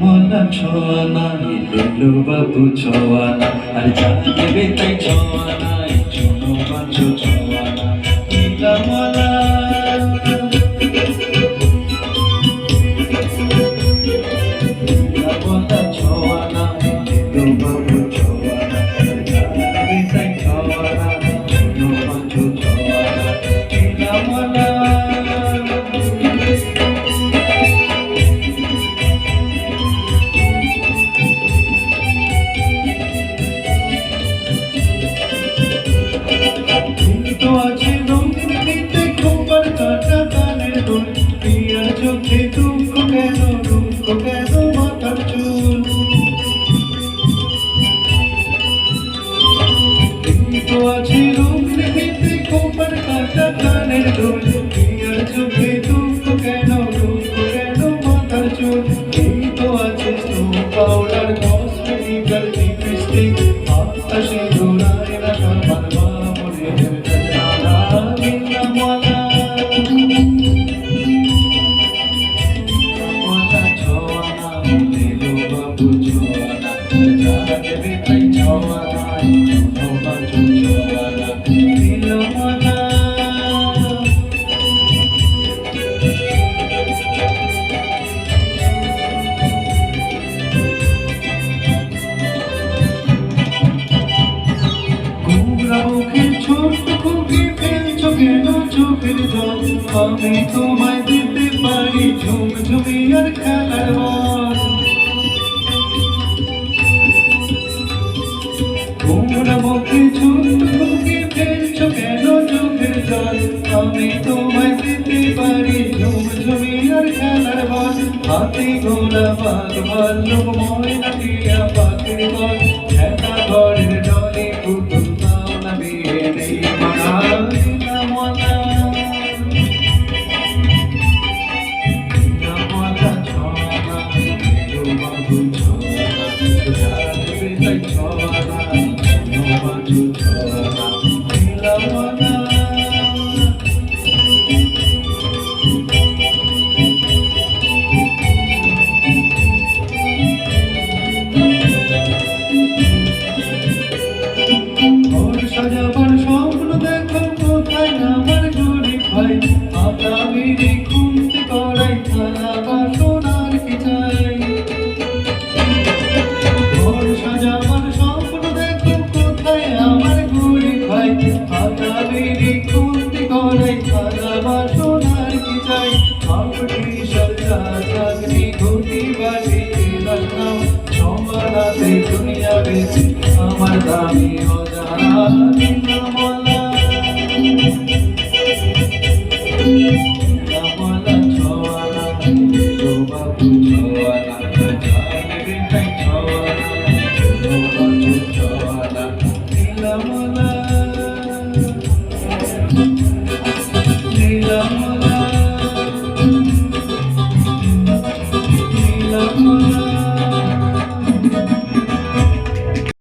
মলা ছোয়ানা দিলু বাবু ছোয়ানা আর যা দেবে তাই ছোয়ানা চুনো বাঞ্চো খোপার কাটা কানের দোল পিয়ার চোখে দুঃখ কেন? দুঃখ কেন মাথার চুল এই তো আছে স্নো পাউডার কসমেটিক্যাল লিপস্টিক আকাশে দোলায় রাখা পারবা মনে দেবে চোখের জল আমি তোমায় দিতে পারি ঝুমঝুমি আর খেলার বল গোমরা মুখের ছোট্ট ফেলছো কেন চোখের জল? আমি তোমায় দিতে পারি ঝুমঝুমি আর খেলার বল হাতে গোলা বাগ ভাল্লুক ময়না টিয়া পাখির বল খেলা ঘরের আগামীরে খুঁজতে করাই কি চাই ঘর আমার গরিব ভাই আগামীরে খুঁজতে করাই থালা বাসনার কি চাই আপনি সরকার চাকরি ঘটি বাড়ি আমার দামি অজানা Thanks.